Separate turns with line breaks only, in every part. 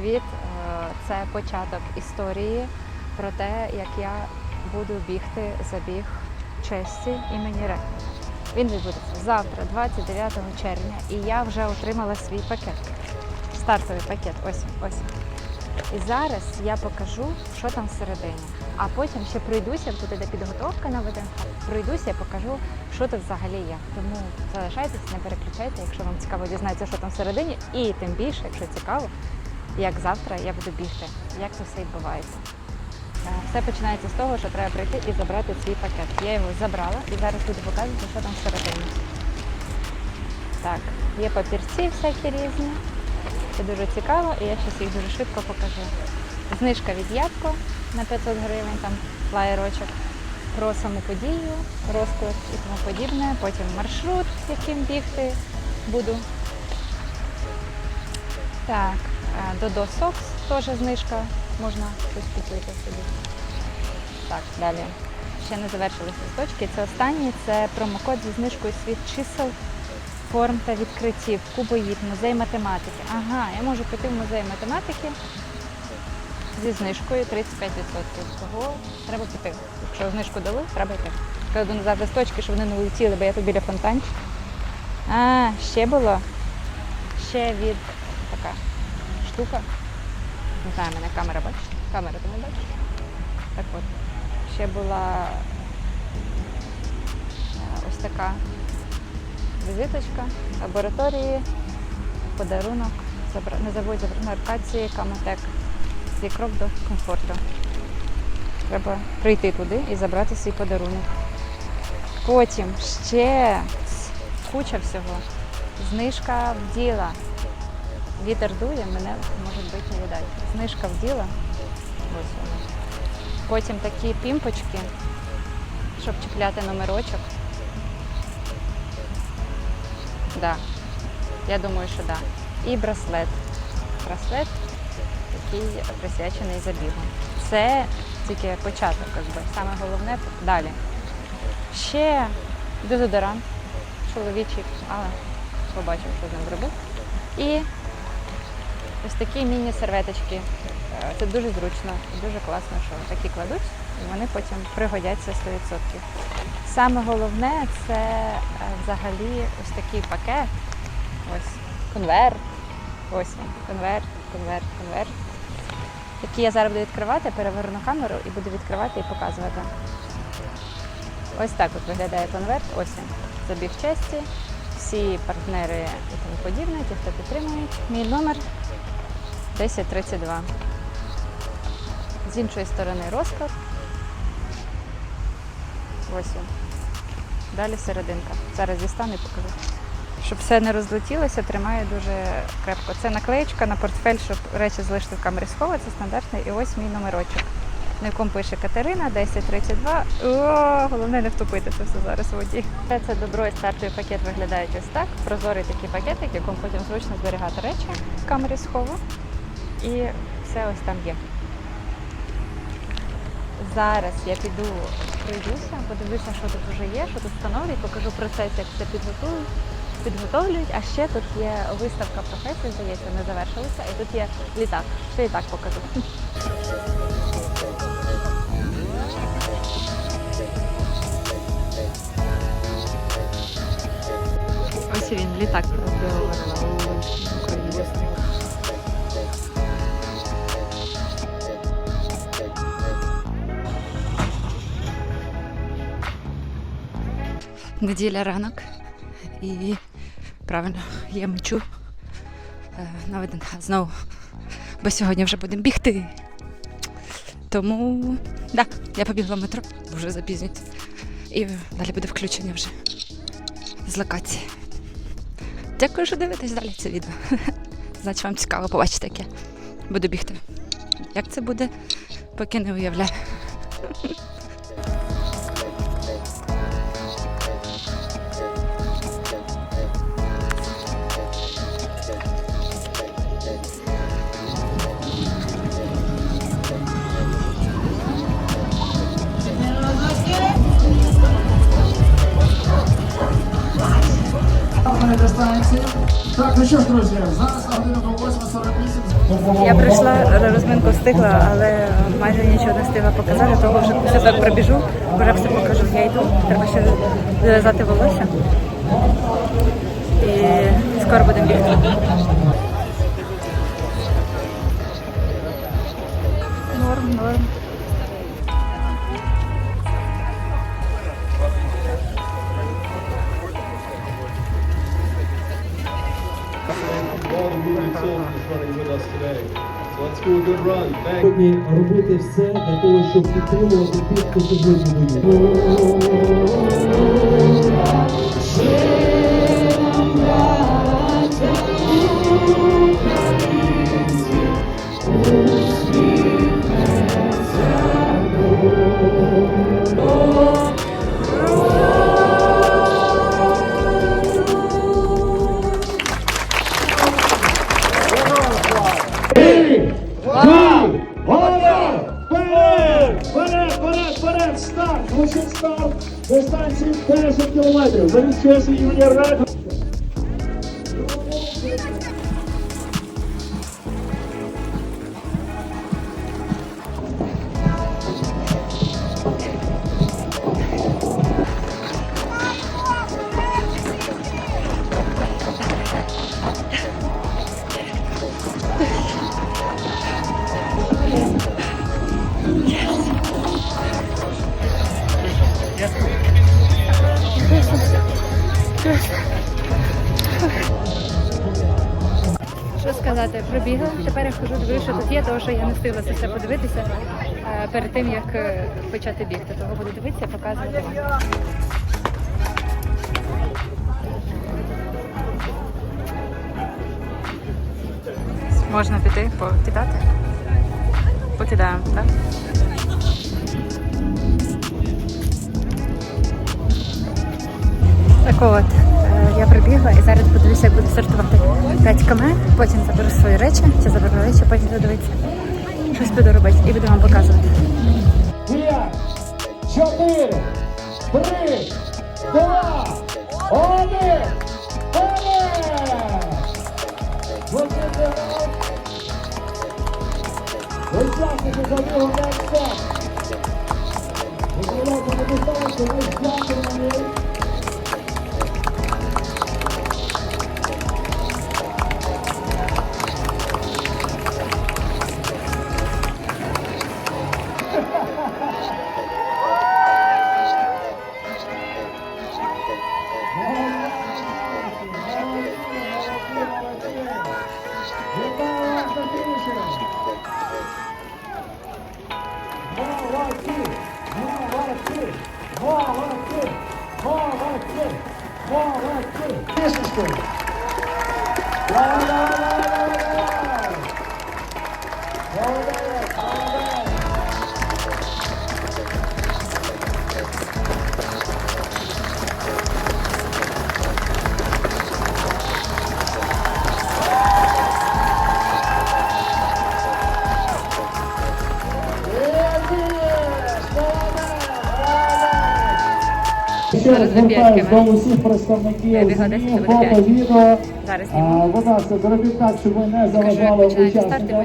привіт! Е, Це початок історії про те, як я буду бігти забіг честі імені Ре. Він відбудеться завтра, 29 червня, і я вже отримала свій пакет. Стартовий пакет. Ось, ось. І зараз я покажу, що там всередині. А потім ще пройдуся, тут іде підготовка на ВДНХ. Пройдуся і покажу, що тут взагалі є. Тому залишайтесь, не переключайте, якщо вам цікаво дізнатися, що там всередині. І тим більше, якщо цікаво, як завтра я буду бігти, як це все відбувається. Е, Все починається з того, що треба прийти і забрати свій пакет. Я його забрала і зараз буду показувати, що там всередині. Так, є папірці всякі різні. Це дуже цікаво, і я зараз їх дуже швидко покажу. Знижка від Ябко на 500 гривень, там флаєрочок про саму подію, розклад і тому подібне. Потім маршрут, яким бігти буду. Так, е, Dodo Socks теж знижка, можна щось купити собі. Так, далі. Ще не завершились листочки. Це останній, це промокод зі знижкою світ чисел, форм та відкриттів, кубоїд, музей математики. Ага, я можу піти в музей математики зі знижкою 35%. Того треба піти. Якщо знижку дали, треба йти. Кладу назад листочки, щоб вони не улетіли, бо я тут біля фонтанчика. А, ще було. Ще від штука. Не знаю, мене камера бачить. Камера ти не бачиш? Так от. Ще була ось така візиточка лабораторії, подарунок. Не забудь забрати на аркації Камотек. Свій крок до комфорту. Треба прийти туди і забрати свій подарунок. Потім ще куча всього. Знижка в діла. Вітер дує, мене може бути не видать. Знижка в діла. Потім такі пімпочки, щоб чіпляти номерочок. Да. Я думаю, що да. І браслет. Браслет, який присвячений забігу. Це тільки початок, якби. Саме головне далі. Ще дезодорант чоловічий, але побачив, що з ним зробив. І ось такі міні-серветочки. Це дуже зручно і дуже класно, що такі кладуть, і вони потім пригодяться 100%. Саме головне це е, взагалі ось такий пакет. Ось конверт. Ось він, конверт, конверт, конверт. Який я зараз буду відкривати, переверну камеру і буду відкривати і показувати. Ось так от виглядає конверт. Ось він. Забіг честі. Всі партнери і тому подібне, ті, хто підтримують. Мій номер 1032. З іншої сторони розклад. Ось. Далі серединка. Зараз дістану і покажу. Щоб все не розлетілося, тримає дуже крепко. Це наклеєчка на портфель, щоб речі залишити в камері схова, це стандартний. І ось мій номерочок, на якому пише Катерина 1032. О, головне не втопити це все зараз в воді. Це добро і стартовий пакет виглядають ось так. Прозорий такий пакетик, в якому потім зручно зберігати речі в камері схову. І все ось там є. Зараз я піду пройдуся, подивлюся, що тут вже є, що тут встановлюють, покажу процес, як це підготують, підготовлюють. А ще тут є виставка професій, здається, не завершилася, і тут є літак. Ще літак покажу. Ось він, літак Неділя ранок і правильно я мчу е, на ВДНХ знову. Бо сьогодні вже будемо бігти. Тому да, я побігла в метро, бо вже запізнюється. І далі буде включення вже з локації. Дякую, що дивитесь далі це відео. Значить, вам цікаво побачити, як я буду бігти. Як це буде, поки не уявляю.
Ну що ж, друзі, зараз на 8.48.
Я прийшла розминку встигла, але майже нічого не встигла показати, тому що все так пробіжу, вже все покажу. Я йду, треба ще зав'язати волосся. І скоро будемо бігти. Норм, норм.
Сьогодні робити все для того, щоб підтримувати тих, хто сьогодні воює.
70 кілометрів. Замість
часу Юрія пробігла. Тепер я хожу, дивлюся, що тут є, тому що я не встигла це все подивитися е, перед тим, як е, почати бігти. Того буду дивитися, показувати. Можна піти, покидати? Покидаємо, так? Так от, я прибігла і зараз подивлюся, як буду сортувати 5 км, потім заберу свої речі, чи заберу речі, потім буду дивитися. Щось буду робити і буду вам показувати.
П'ять, чотири, три, два, один. Вперед! Висоти Учасники забігу на старт. Визволяйте на Yeah. Ще раз
за
звертаюсь до усіх представників ЗМІ, фото, відео. Будь ласка, зробіть так, щоб ви не заважали учасникам.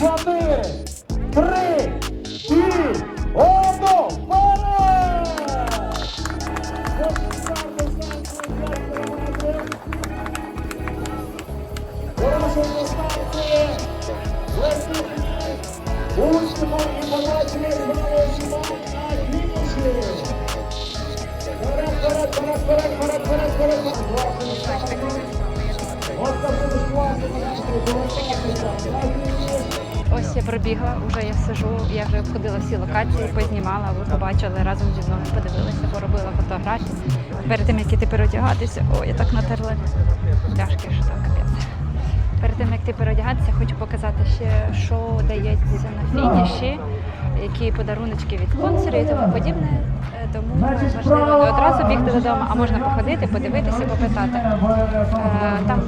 Чотири, три,
Ось я пробігла, вже я сижу, я вже обходила всі локації, познімала, ви побачили разом зі мною, подивилися, поробила фотографії. Перед тим, як іти переодягатися, о, я так натерла пляшки, що так капець. Перед тим, як ти переодягатися, хочу показати ще, що дається на фініші, які подаруночки від спонсорів і тому подібне. Е, Тому важливо не одразу бігти додому, а можна походити, подивитися, попитати. Е, Там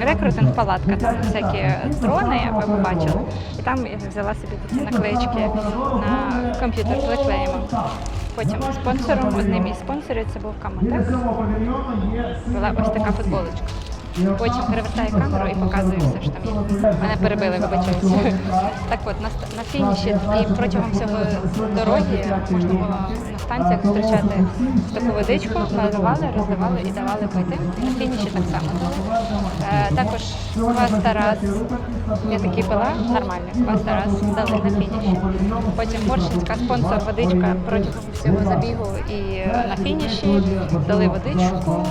рекрутинг палатка, там всякі дрони, ви побачили. І там я взяла собі такі наклеїчки на комп'ютер приклеїмо. Потім спонсором, одним із спонсорів це був Каматек. Була ось така футболочка. Потім перевертаю камеру і показую все, що там є. Мене перебили, вибачаюся. Так от, на, на фініші і протягом всього дороги можна було на станціях зустрічати таку водичку, наливали, розливали і давали пити. На фініші так само. Е, також квас Тарас, я такий пила, нормальний, квас Тарас дали на фініші. Потім Моршинська спонсор водичка протягом всього забігу і е, на фініші дали водичку.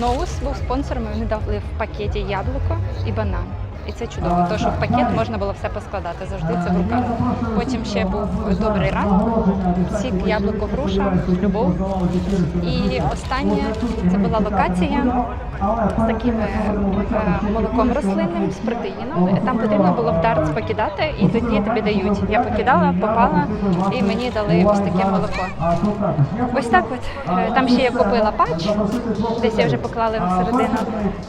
Ноус був спонсором, і вони дали в пакеті яблуко і банан. І це чудово, тому що в пакет можна було все поскладати, завжди це в руках. Потім ще був добрий ранок, сік, яблуко, груша, любов. І останнє це була локація з таким е, молоком рослинним, з протеїном. Там потрібно було в дартс покидати, і тоді тобі дають. Я покидала, попала, і мені дали ось таке молоко. Ось так от. Е, Там ще я купила патч, десь я вже поклала всередину.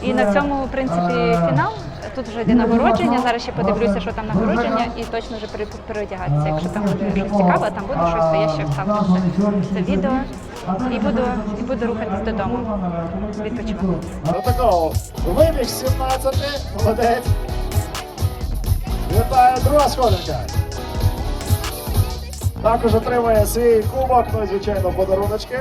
І на цьому, в принципі, фінал. Тут вже йде нагородження. Зараз ще подивлюся, що там нагородження, і точно вже пере- переодягатися. Якщо там буде щось цікаве, там буде щось, то я ще вставлю це, це відео і буду, і буду рухатись додому. Відпочивати.
Протокол. Вибіг 17, молодець. Вітаю, друга сходинка. Також отримує свій кубок, ну і звичайно, подаруночки.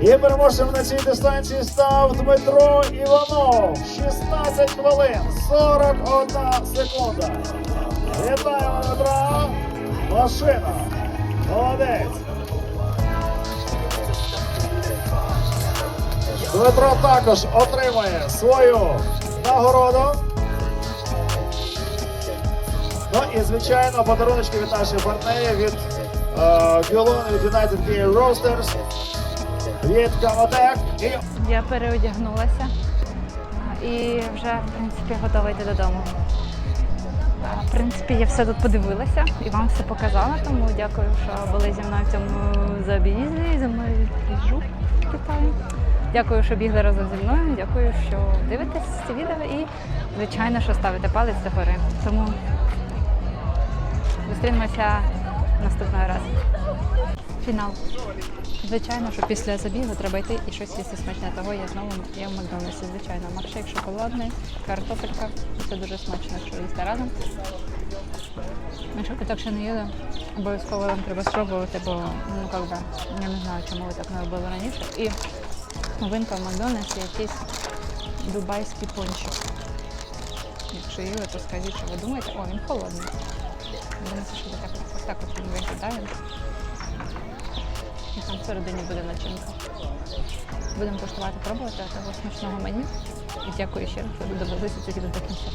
І переможцем на цій дистанції став Дмитро Іванов. 16 хвилин, 41 секунда. Вітаємо Дмитра. Машина. Молодець. Дмитро також отримує свою нагороду. Ну і звичайно подаруночки від наших партнерів від е, Біолону від United Gear Roasters,
Я переодягнулася і вже в принципі готова йти додому. В принципі, я все тут подивилася і вам все показала, тому дякую, що були зі мною в цьому забізі, зі мною біжу Китаю. Дякую, що бігли разом зі мною. Дякую, що дивитесь ці відео і, звичайно, що ставите палець догори. Тому зустрінемося наступного разу. Фінал. Звичайно, що після забігу треба йти і щось їсти смачне. Того я знову є в Макдональдсі, звичайно. Макшейк шоколадний, картопелька. Це дуже смачно, якщо їсти разом. Якщо ви так ще не їли, обов'язково вам треба спробувати, бо ну би, я не знаю, чому ви так не робили раніше. І новинка в Макдональдсі якийсь дубайський пончик. Якщо їли, то скажіть, що ви думаєте, о, він холодний. Дивіться, що так, ось так от він виглядає. І там всередині буде начинка. Будемо коштувати, пробувати, а того смачного меню. І дякую ще раз, що довелися сюди до кінця.